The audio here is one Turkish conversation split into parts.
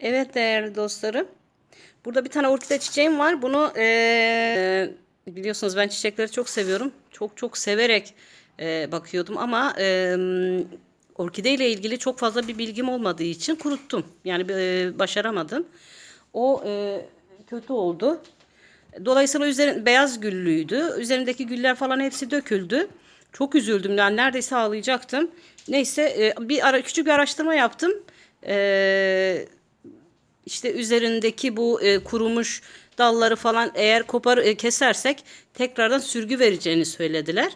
Evet değerli dostlarım. Burada bir tane orkide çiçeğim var. Bunu eee, biliyorsunuz ben çiçekleri çok seviyorum. Çok çok severek eee, bakıyordum ama eee orkide ile ilgili çok fazla bir bilgim olmadığı için kuruttum. Yani eee, başaramadım. O eee, kötü oldu. Dolayısıyla üzeri, beyaz güllüydü. Üzerindeki güller falan hepsi döküldü. Çok üzüldüm. Yani neredeyse ağlayacaktım. Neyse e, bir ara, küçük bir araştırma yaptım. E, işte üzerindeki bu e, kurumuş dalları falan eğer kopar e, kesersek tekrardan sürgü vereceğini söylediler.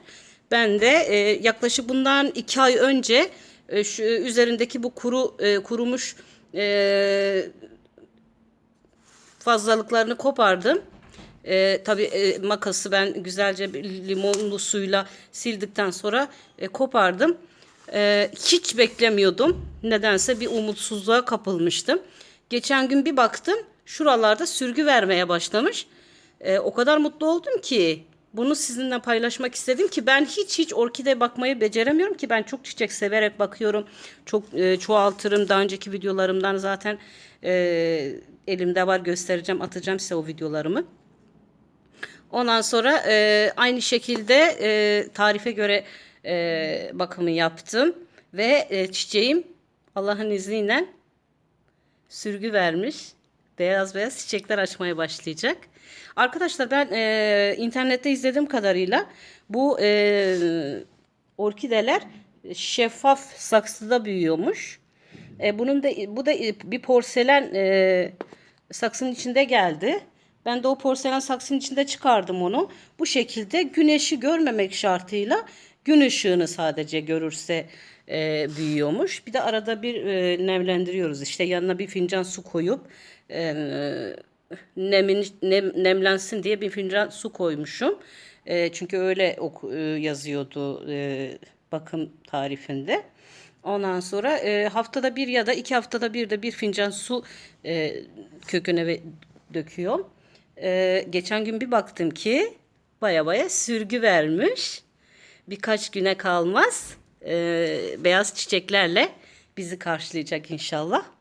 Ben de e, yaklaşık bundan iki ay önce e, şu üzerindeki bu kuru e, kurumuş e, fazlalıklarını kopardım. Ee, tabii e, makası ben güzelce limonlu suyla sildikten sonra e, kopardım. Ee, hiç beklemiyordum. Nedense bir umutsuzluğa kapılmıştım. Geçen gün bir baktım şuralarda sürgü vermeye başlamış. Ee, o kadar mutlu oldum ki bunu sizinle paylaşmak istedim ki ben hiç hiç orkide bakmayı beceremiyorum ki ben çok çiçek severek bakıyorum. Çok e, çoğaltırım. Daha önceki videolarımdan zaten e, elimde var göstereceğim atacağım size o videolarımı. Ondan sonra e, aynı şekilde e, tarife göre e, bakımı yaptım ve e, çiçeğim Allah'ın izniyle sürgü vermiş. Beyaz beyaz çiçekler açmaya başlayacak. Arkadaşlar ben e, internette izlediğim kadarıyla bu e, orkideler şeffaf saksıda büyüyormuş. E, bunun da bu da bir porselen e, saksının içinde geldi. Ben de o porselen saksının içinde çıkardım onu. Bu şekilde güneşi görmemek şartıyla gün ışığını sadece görürse e, büyüyormuş. Bir de arada bir e, nemlendiriyoruz. İşte yanına bir fincan su koyup e, nemin, nem, nemlensin diye bir fincan su koymuşum. E, çünkü öyle oku, e, yazıyordu e, bakım tarifinde. Ondan sonra e, haftada bir ya da iki haftada bir de bir fincan su e, köküne ve döküyorum. E, geçen gün bir baktım ki baya baya sürgü vermiş. Birkaç güne kalmaz e, beyaz çiçeklerle bizi karşılayacak inşallah.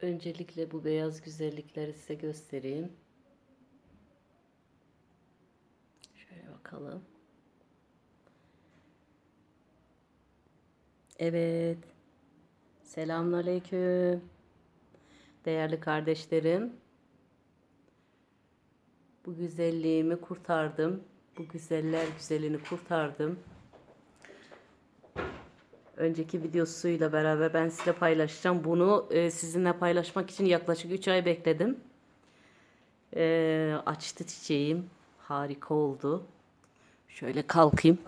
Öncelikle bu beyaz güzellikleri size göstereyim. Şöyle bakalım. Evet. Selamünaleyküm. Değerli kardeşlerim. Bu güzelliğimi kurtardım. Bu güzeller güzelini kurtardım. Önceki videosuyla beraber ben size paylaşacağım. Bunu e, sizinle paylaşmak için yaklaşık 3 ay bekledim. E, açtı çiçeğim. Harika oldu. Şöyle kalkayım.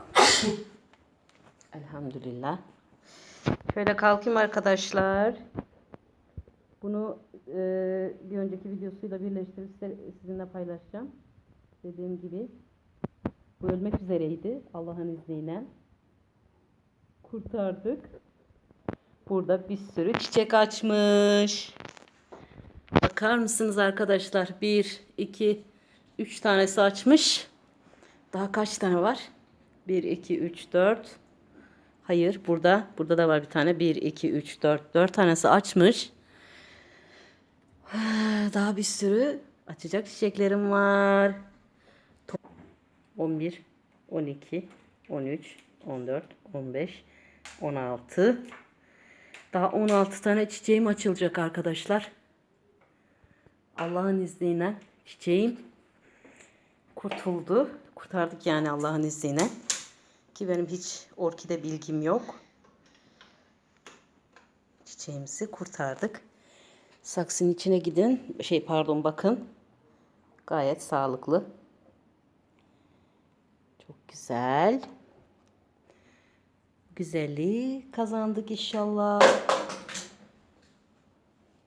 Elhamdülillah. Şöyle kalkayım arkadaşlar. Bunu e, bir önceki videosuyla birleştirip sizinle paylaşacağım. Dediğim gibi bu ölmek üzereydi Allah'ın izniyle. Kurtardık. Burada bir sürü çiçek açmış. Bakar mısınız arkadaşlar? Bir, iki, üç tanesi açmış. Daha kaç tane var? Bir, iki, üç, dört. Hayır burada. Burada da var bir tane. 1, 2, 3, 4. 4 tanesi açmış. Daha bir sürü açacak çiçeklerim var. 11, 12, 13, 14, 15, 16. Daha 16 tane çiçeğim açılacak arkadaşlar. Allah'ın izniyle çiçeğim kurtuldu. Kurtardık yani Allah'ın izniyle. Ki benim hiç orkide bilgim yok. Çiçeğimizi kurtardık. Saksının içine gidin. Şey pardon bakın. Gayet sağlıklı. Çok güzel. Güzelliği kazandık inşallah.